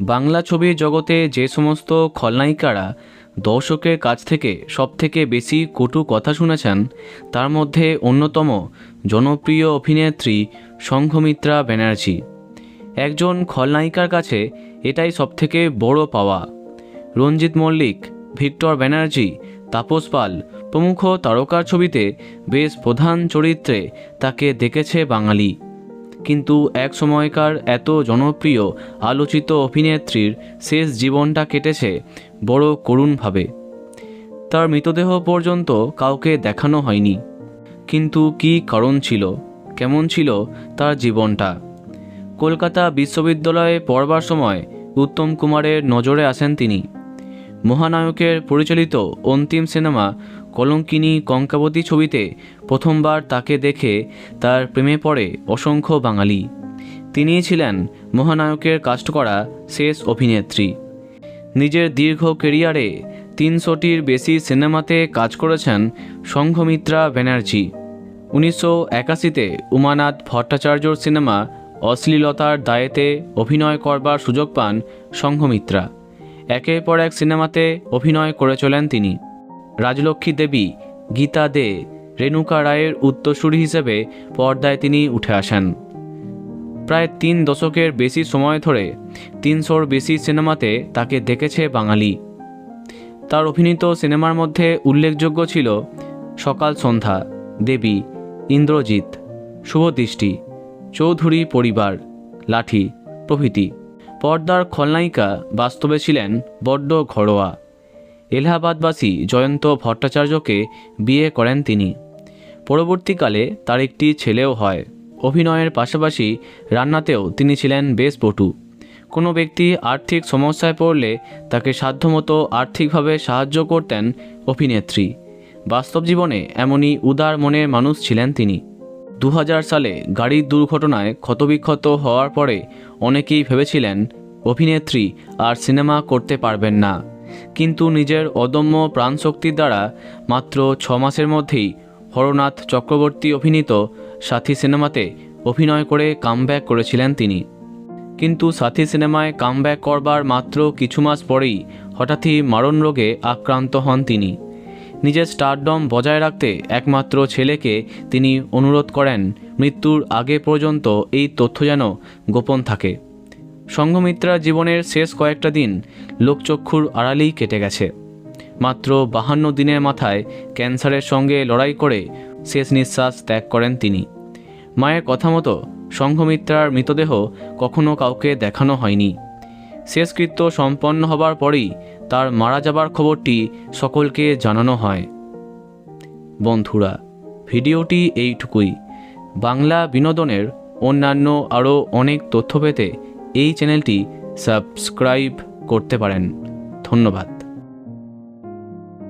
বাংলা ছবির জগতে যে সমস্ত খলনায়িকারা দর্শকের কাছ থেকে সবথেকে বেশি কটু কথা শুনেছেন, তার মধ্যে অন্যতম জনপ্রিয় অভিনেত্রী সংঘমিত্রা ব্যানার্জি। একজন খলনায়িকার কাছে এটাই সবথেকে বড় পাওয়া। রঞ্জিত মল্লিক, ভিক্টর ব্যানার্জি, তাপস পাল প্রমুখ তারকার ছবিতে বেশ প্রধান চরিত্রে তাকে দেখেছে বাঙালি। কিন্তু এক সময়কার এত জনপ্রিয়, আলোচিত অভিনেত্রীর শেষ জীবনটা কেটেছে বড় করুণভাবে। তার মৃতদেহ পর্যন্ত কাউকে দেখানো হয়নি। কিন্তু কী কারণ ছিল? কেমন ছিল তার জীবনটা? কলকাতা বিশ্ববিদ্যালয়ে পড়বার সময় উত্তম কুমারের নজরে আসেন তিনি। মহানায়কের পরিচালিত অন্তিম সিনেমা কলঙ্কিনী কঙ্কাবতী ছবিতে প্রথমবার তাকে দেখে তার প্রেমে পড়ে অসংখ্য বাঙালি। তিনিই ছিলেন মহানায়কের কাস্ট করা শেষ অভিনেত্রী। নিজের দীর্ঘ কেরিয়ারে তিনশোটির বেশি সিনেমাতে কাজ করেছেন সংঘমিত্রা ব্যানার্জি। উনিশশো একাশিতে উমানাথ ভট্টাচার্যর সিনেমা অশ্লীলতার দায়েতে অভিনয় করবার সুযোগ পান সংঘমিত্রা। একের পর এক সিনেমাতে অভিনয় করে চলেন তিনি। রাজলক্ষ্মী দেবী গীতা দে রেণুকা রায়ের উত্তরসূরি হিসেবে পর্দায় তিনি উঠে আসেন। প্রায় তিন দশকের বেশি সময় ধরে তিনশোর বেশি সিনেমাতে তাকে দেখেছে বাঙালি। তার অভিনীত সিনেমার মধ্যে উল্লেখযোগ্য ছিল সকাল সন্ধ্যা, দেবী, ইন্দ্রজিৎ শুভদৃষ্টি চৌধুরী পরিবার, লাঠি প্রভৃতি। পর্দার খলনায়িকা বাস্তবে ছিলেন বড্ড ঘরোয়া। এলাহাবাদবাসী জয়ন্ত ভট্টাচার্যকে বিয়ে করেন তিনি। পরবর্তীকালে তার একটি ছেলেও হয়। অভিনয়ের পাশাপাশি রান্নাতেও তিনি ছিলেন বেশ পটু কোনো ব্যক্তি আর্থিক সমস্যায় পড়লে তাকে সাধ্যমতো আর্থিকভাবে সাহায্য করতেন অভিনেত্রী। বাস্তব জীবনে এমনই উদার মনের মানুষ ছিলেন তিনি। দু হাজার সালে গাড়ির দুর্ঘটনায় ক্ষতবিক্ষত হওয়ার পরে অনেকেই ভেবেছিলেন, অভিনেত্রী আর সিনেমা করতে পারবেন না। কিন্তু নিজের অদম্য প্রাণশক্তির দ্বারা মাত্র ছ মাসের মধ্যেই হরনাথ চক্রবর্তী অভিনীত সাথী সিনেমাতে অভিনয় করে কামব্যাক করেছিলেন তিনি। কিন্তু সাথী সিনেমায় কামব্যাক করবার মাত্র কিছু মাস পরেই হঠাৎই মারণ রোগে আক্রান্ত হন তিনি। নিজের স্টারডম বজায় রাখতে একমাত্র ছেলেকে তিনি অনুরোধ করেন, মৃত্যুর আগে পর্যন্ত এই তথ্য যেন গোপন থাকে। সংঘমিত্রার জীবনের শেষ কয়েকটা দিন লোকচক্ষুর আড়ালেই কেটে গেছে। মাত্র বাহান্ন দিনের মাথায় ক্যান্সারের সঙ্গে লড়াই করে শেষ নিঃশ্বাস ত্যাগ করেন তিনি। মায়ের কথা মতো সংঘমিত্রার মৃতদেহ কখনো কাউকে দেখানো হয়নি। শেষকৃত্য সম্পন্ন হবার পরেই তার মারা যাবার খবরটি সকলকে জানানো হয়। বন্ধুরা, ভিডিওটি এইটুকুই। বাংলা বিনোদনের অন্যান্য আরও অনেক তথ্য পেতে এই চ্যানেলটি সাবস্ক্রাইব করতে পারেন। ধন্যবাদ।